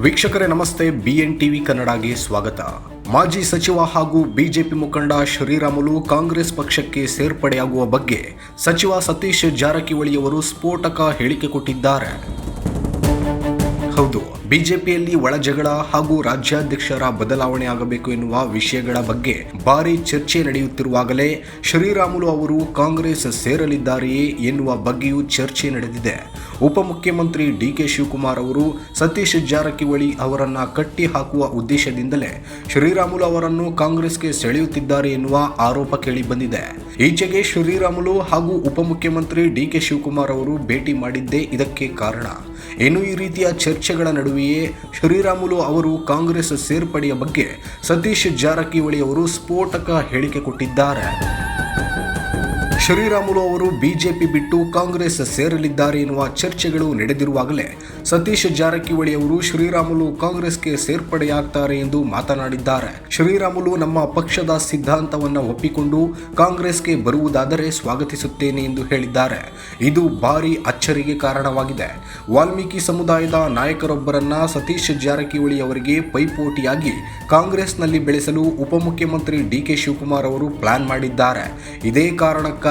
ವೀಕ್ಷಕರೇ, ನಮಸ್ತೆ. B N TV ಕನ್ನಡಗೆ ಸ್ವಾಗತ. ಮಾಜಿ ಸಚಿವ ಹಾಗೂ ಬಿಜೆಪಿ ಮುಖಂಡ ಶ್ರೀರಾಮುಲು ಕಾಂಗ್ರೆಸ್ ಪಕ್ಷಕ್ಕೆ ಸೇರ್ಪಡೆಯಾಗುವ ಬಗ್ಗೆ ಸಚಿವ ಸತೀಶ್ ಜಾರಕಿಹೊಳಿಯವರು ಸ್ಫೋಟಕ ಹೇಳಿಕೆ ಕೊಟ್ಟಿದ್ದಾರೆ. ಹೌದು. ಬಿಜೆಪಿಯಲ್ಲಿ ಒಳಜಗಳ ಹಾಗೂ ರಾಜ್ಯಾಧ್ಯಕ್ಷರ ಬದಲಾವಣೆ ಆಗಬೇಕು ಎನ್ನುವ ವಿಷಯಗಳ ಬಗ್ಗೆ ಭಾರಿ ಚರ್ಚೆ ನಡೆಯುತ್ತಿರುವಾಗಲೇ ಶ್ರೀರಾಮುಲು ಅವರು ಕಾಂಗ್ರೆಸ್ ಸೇರಲಿದ್ದಾರೆಯೇ ಎನ್ನುವ ಬಗ್ಗೆಯೂ ಚರ್ಚೆ ನಡೆದಿದೆ. ಉಪಮುಖ್ಯಮಂತ್ರಿ ಡಿ ಕೆ ಶಿವಕುಮಾರ್ ಅವರು ಸತೀಶ್ ಜಾರಕಿಹೊಳಿ ಅವರನ್ನ ಕಟ್ಟಿ ಹಾಕುವ ಉದ್ದೇಶದಿಂದಲೇ ಶ್ರೀರಾಮುಲು ಅವರನ್ನು ಕಾಂಗ್ರೆಸ್ಗೆ ಸೆಳೆಯುತ್ತಿದ್ದಾರೆ ಎನ್ನುವ ಆರೋಪ ಕೇಳಿ ಬಂದಿದೆ ಈಚೆಗೆ ಶ್ರೀರಾಮುಲು ಹಾಗೂ ಉಪಮುಖ್ಯಮಂತ್ರಿ ಡಿ ಕೆ ಶಿವಕುಮಾರ್ ಅವರು ಭೇಟಿ ಮಾಡಿದ್ದೇ ಇದಕ್ಕೆ ಕಾರಣ. ಇನ್ನು ಈ ರೀತಿಯ ಚರ್ಚೆಗಳ ನಡುವೆಯೇ ಶ್ರೀರಾಮುಲು ಅವರು ಕಾಂಗ್ರೆಸ್ ಸೇರ್ಪಡೆಯ ಬಗ್ಗೆ ಸತೀಶ್ ಜಾರಕಿಹೊಳಿ ಅವರು ಸ್ಫೋಟಕ ಹೇಳಿಕೆ ಕೊಟ್ಟಿದ್ದಾರೆ. ಶ್ರೀರಾಮುಲು ಅವರು ಬಿಜೆಪಿ ಬಿಟ್ಟು ಕಾಂಗ್ರೆಸ್ ಸೇರಲಿದ್ದಾರೆ ಎನ್ನುವ ಚರ್ಚೆಗಳು ನಡೆದಿರುವಾಗಲೇ ಸತೀಶ್ ಜಾರಕಿಹೊಳಿ ಅವರು ಶ್ರೀರಾಮುಲು ಕಾಂಗ್ರೆಸ್ಗೆ ಸೇರ್ಪಡೆಯಾಗ್ತಾರೆ ಎಂದು ಮಾತನಾಡಿದ್ದಾರೆ. ಶ್ರೀರಾಮುಲು ನಮ್ಮ ಪಕ್ಷದ ಸಿದ್ಧಾಂತವನ್ನು ಒಪ್ಪಿಕೊಂಡು ಕಾಂಗ್ರೆಸ್ಗೆ ಬರುವುದಾದರೆ ಸ್ವಾಗತಿಸುತ್ತೇನೆ ಎಂದು ಹೇಳಿದ್ದಾರೆ. ಇದು ಭಾರಿ ಅಚ್ಚರಿಗೆ ಕಾರಣವಾಗಿದೆ. ವಾಲ್ಮೀಕಿ ಸಮುದಾಯದ ನಾಯಕರೊಬ್ಬರನ್ನ ಸತೀಶ್ ಜಾರಕಿಹೊಳಿ ಅವರಿಗೆ ಪೈಪೋಟಿಯಾಗಿ ಕಾಂಗ್ರೆಸ್ನಲ್ಲಿ ಬೆಳೆಸಲು ಉಪಮುಖ್ಯಮಂತ್ರಿ ಡಿ ಕೆ ಶಿವಕುಮಾರ್ ಅವರು ಪ್ಲಾನ್ ಮಾಡಿದ್ದಾರೆ. ಇದೇ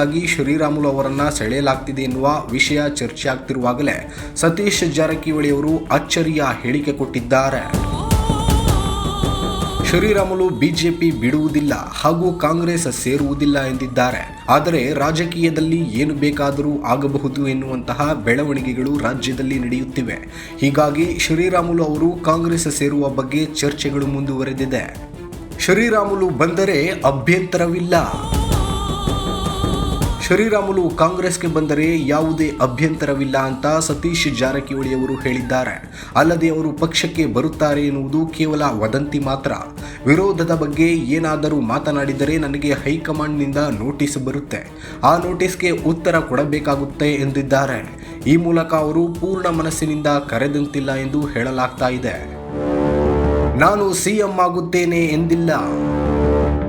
ಕಾರಣಕ್ಕಾಗಿ ಶ್ರೀರಾಮುಲು ಅವರನ್ನು ಸೆಳೆಯಲಾಗ್ತಿದೆ ಎನ್ನುವ ವಿಷಯ ಚರ್ಚೆ ಆಗ್ತಿರುವಾಗಲೇ ಸತೀಶ್ ಜಾರಕಿಹೊಳಿ ಅವರು ಅಚ್ಚರಿಯ ಹೇಳಿಕೆ ಕೊಟ್ಟಿದ್ದಾರೆ. ಶ್ರೀರಾಮುಲು ಬಿಜೆಪಿ ಬಿಡುವುದಿಲ್ಲ ಹಾಗೂ ಕಾಂಗ್ರೆಸ್ ಸೇರುವುದಿಲ್ಲ ಎಂದಿದ್ದಾರೆ. ಆದರೆ ರಾಜಕೀಯದಲ್ಲಿ ಏನು ಬೇಕಾದರೂ ಆಗಬಹುದು ಎನ್ನುವಂತಹ ಬೆಳವಣಿಗೆಗಳು ರಾಜ್ಯದಲ್ಲಿ ನಡೆಯುತ್ತಿವೆ. ಹೀಗಾಗಿ ಶ್ರೀರಾಮುಲು ಅವರು ಕಾಂಗ್ರೆಸ್ ಸೇರುವ ಬಗ್ಗೆ ಚರ್ಚೆಗಳು ಮುಂದುವರೆದಿದೆ. ಶ್ರೀರಾಮುಲು ಬಂದರೆ ಅಭ್ಯಂತರವಿಲ್ಲ. ಶ್ರೀರಾಮುಲು ಕಾಂಗ್ರೆಸ್ಗೆ ಬಂದರೆ ಯಾವುದೇ ಅಭ್ಯಂತರವಿಲ್ಲ ಅಂತ ಸತೀಶ್ ಜಾರಕಿಹೊಳಿ ಅವರು ಹೇಳಿದ್ದಾರೆ. ಅಲ್ಲದೆ ಅವರು ಪಕ್ಷಕ್ಕೆ ಬರುತ್ತಾರೆ ಎನ್ನುವುದು ಕೇವಲ ವದಂತಿ ಮಾತ್ರ. ವಿರೋಧದ ಬಗ್ಗೆ ಏನಾದರೂ ಮಾತನಾಡಿದರೆ ನನಗೆ ಹೈಕಮಾಂಡ್ನಿಂದ ನೋಟಿಸ್ ಬರುತ್ತೆ. ಆ ನೋಟಿಸ್ಗೆ ಉತ್ತರ ಕೊಡಬೇಕಾಗುತ್ತೆ ಎಂದಿದ್ದಾರೆ. ಈ ಮೂಲಕ ಅವರು ಪೂರ್ಣ ಮನಸ್ಸಿನಿಂದ ಕರೆದಂತಿಲ್ಲ ಎಂದು ಹೇಳಲಾಗ್ತಾ ಇದೆ. ನಾನು ಸಿಎಂ ಆಗುತ್ತೇನೆ ಎಂದಿಲ್ಲ.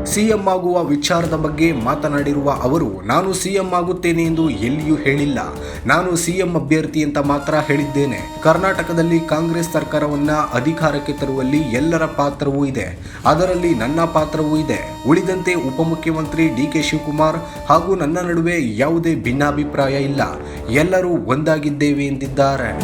ಸಿಎಂ ಆಗುವ ವಿಚಾರದ ಬಗ್ಗೆ ಮಾತನಾಡಿರುವ ಅವರು, ನಾನು ಸಿಎಂ ಆಗುತ್ತೇನೆ ಎಂದು ಎಲ್ಲಿಯೂ ಹೇಳಿಲ್ಲ. ನಾನು ಸಿಎಂ ಅಭ್ಯರ್ಥಿ ಅಂತ ಮಾತ್ರ ಹೇಳಿದ್ದೇನೆ. ಕರ್ನಾಟಕದಲ್ಲಿ ಕಾಂಗ್ರೆಸ್ ಸರ್ಕಾರವನ್ನ ಅಧಿಕಾರಕ್ಕೆ ತರುವಲ್ಲಿ ಎಲ್ಲರ ಪಾತ್ರವೂ ಇದೆ. ಅದರಲ್ಲಿ ನನ್ನ ಪಾತ್ರವೂ ಇದೆ. ಉಳಿದಂತೆ ಉಪಮುಖ್ಯಮಂತ್ರಿ ಡಿ ಕೆ ಶಿವಕುಮಾರ್ ಹಾಗೂ ನನ್ನ ನಡುವೆ ಯಾವುದೇ ಭಿನ್ನಾಭಿಪ್ರಾಯ ಇಲ್ಲ. ಎಲ್ಲರೂ ಒಂದಾಗಿದ್ದೇವೆ ಎಂದಿದ್ದಾರೆ.